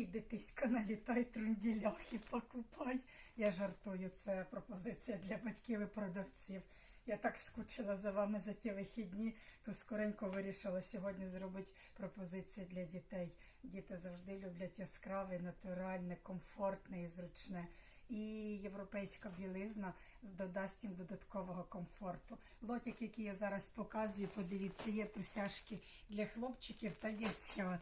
йди тиська, налітай трунділях і покупай. Я жартую, це пропозиція для батьків і продавців. Я так скучила за вами за ті вихідні, то скоренько вирішила сьогодні зробити пропозицію для дітей. Діти завжди люблять яскраве, натуральне, комфортне і зручне. І європейська білизна додасть їм додаткового комфорту. Лотик, який я зараз показую, подивіться, є тусяшки для хлопчиків та дівчат.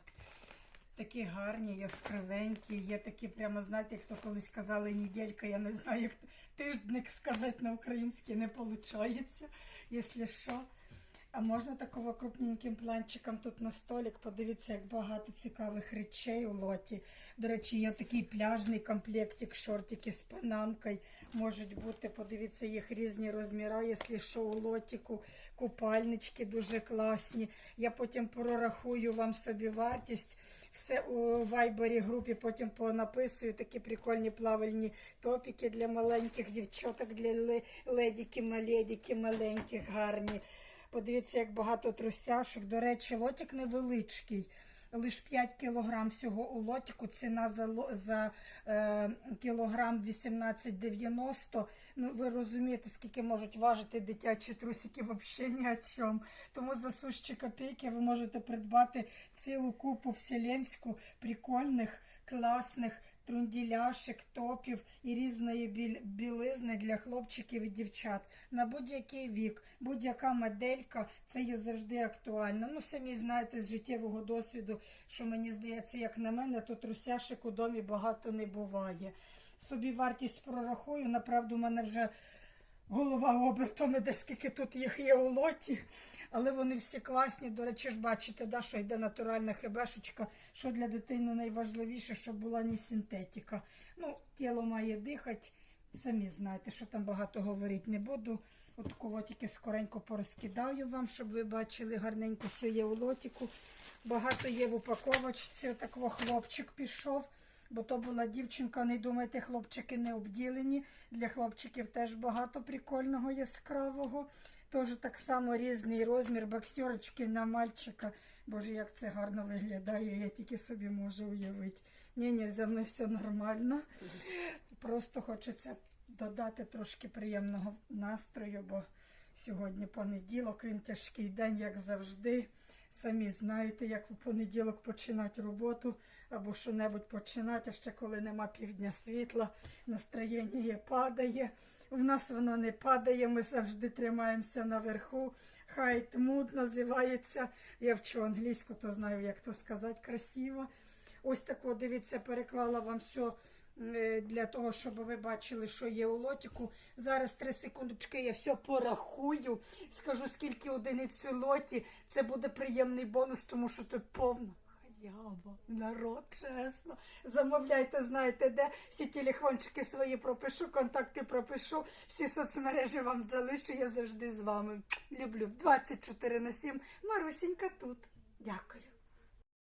Такі гарні, яскравенькі, є такі, прямо знаєте, хто колись казали неділька, я не знаю, як тиждник сказати на українській не виходить, якщо що. А можна такого крупненьким планчиком тут на столик. Подивіться, як багато цікавих речей у лоті. До речі, є такий пляжний комплектик, шортики з панамкою. Можуть бути, подивіться, їх різні розміри, якщо що у лотіку, купальнички дуже класні. Я потім прорахую вам собі вартість. Все у вайбері групі потім понаписую такі прикольні плавальні топіки для маленьких дівчаток, для ледіки, маледіки, маленьких, гарні. Подивіться, як багато трусяшок. До речі, лотик невеличкий. Лиш 5 кілограм всього у лотику. Ціна за, за е, кілограм 18,90. Ну, ви розумієте, скільки можуть важити дитячі трусики, взагалі ні о чому. Тому за сущі копійки ви можете придбати цілу купу вселенську прикольних, класних трунділяшек, топів і різної білизни для хлопчиків і дівчат на будь-який вік, будь-яка моделька, це є завжди актуально. Ну, самі знаєте з життєвого досвіду, що мені здається, як на мене, то трусяшек у домі багато не буває. Собі вартість прорахую, направду, у мене вже голова обертом іде, скільки тут їх є у лоті. Але вони всі класні. До речі, ж бачите, да, що йде натуральна хебешечка, що для дитини найважливіше, щоб була не синтетика. Ну, тіло має дихати. Самі знаєте, що там багато говорити не буду. От кого тільки скоренько порозкидаю вам, щоб ви бачили гарненько, що є у лотіку. Багато є в упаковочці. Отакого хлопчик пішов. Бо то була дівчинка, не думайте, хлопчики не обділені. Для хлопчиків теж багато прикольного яскравого. Теж так само різний розмір боксерочки на мальчика. Боже, як це гарно виглядає, я тільки собі можу уявити. Ні, ні, за мною все нормально. Просто хочеться додати трошки приємного настрою, бо сьогодні понеділок, він тяжкий день, як завжди. Самі знаєте, як у понеділок починати роботу або що-небудь починати, а ще коли нема півдня світла, настроєння падає. У нас воно не падає, ми завжди тримаємося наверху. Height mood називається. Я вчу англійську, то знаю, як то сказати красиво. Ось так, дивіться, переклала вам все для того, щоб ви бачили, що є у лотіку. Зараз три секундочки, я все порахую. Скажу, скільки одиниць у лоті. Це буде приємний бонус, тому що це повна. халява. народ, чесно. Замовляйте, знаєте, де всі телефончики свої пропишу, контакти пропишу, всі соцмережі вам залишу. Я завжди з вами. Люблю 24 на 7. Марусінька тут. Дякую.